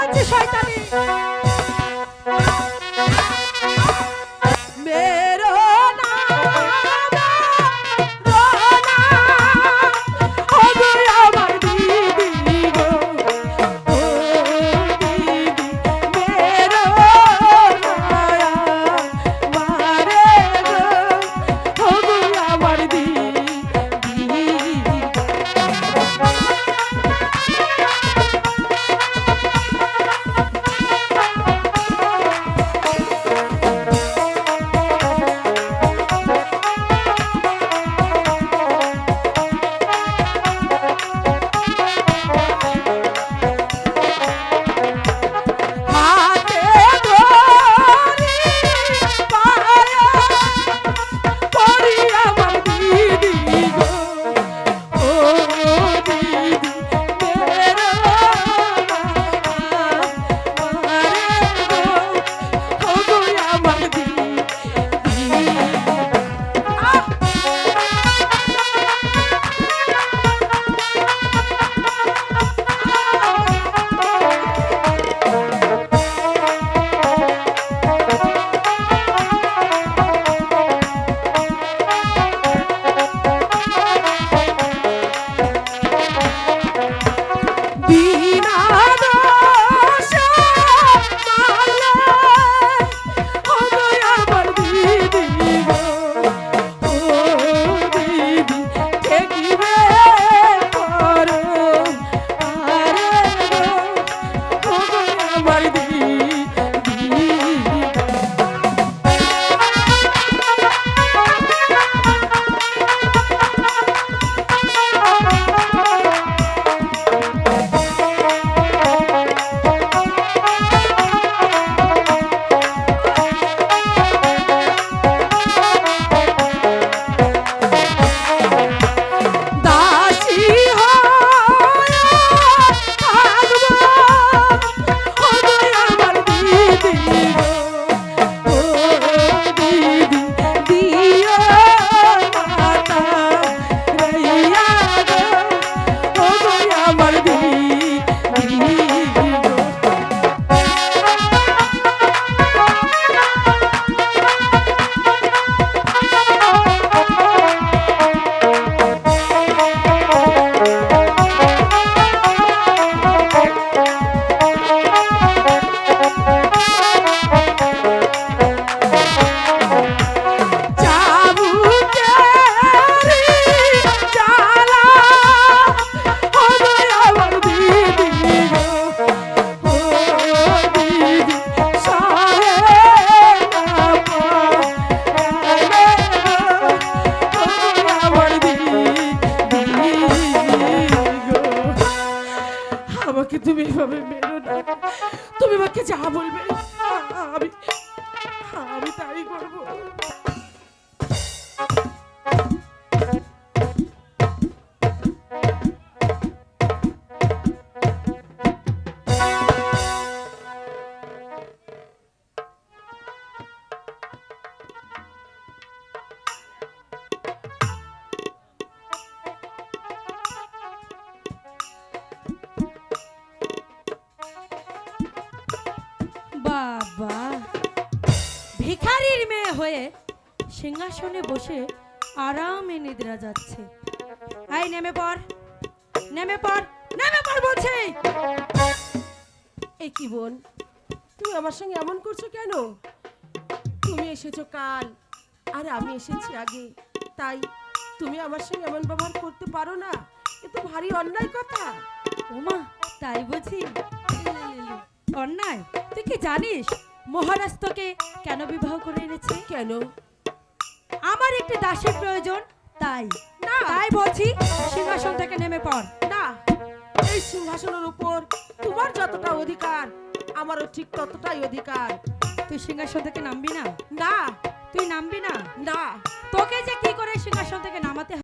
বলছি শয়তানি। আমাকে তুমি এভাবে মেরো না। তুমি আমাকে যা বলবে আমি আমি তাই করব। ভিখারির মেয়ে হয়ে সিংহাসনে বসে আরামে নিদ্রা যাচ্ছে। আই নেমে পড়। নেমে পড়। নেমে পড় বলছি। এই কি বোন? তুমি আমার সঙ্গে এমন করছ কেন? তুমি এসেছ কাল আর আমি এসেছি আগে। তাই তুমি আমার সঙ্গে এমন ব্যবহার করতে পারো না। এ তো ভারী অন্যায় কথা। ওমা তাই বুঝি। অন্যায়? তুই কি জানিস? মহারাজ তোকে কেন বিবাহ করে এনেছে? কেন? আমার একটি দাসের প্রয়োজন। তাই? না। তাই বলছি সিংহাসন থেকে নেমে পড়। না। এই সিংহাসনের উপর তোমার যতটা অধিকার আমারও ঠিক ততটাই অধিকার। তুই সিংহাসন থেকে নামবি না? না। তুই নামবি না? না। তোকে যে কি করে সিংহাসন থেকে নামাতে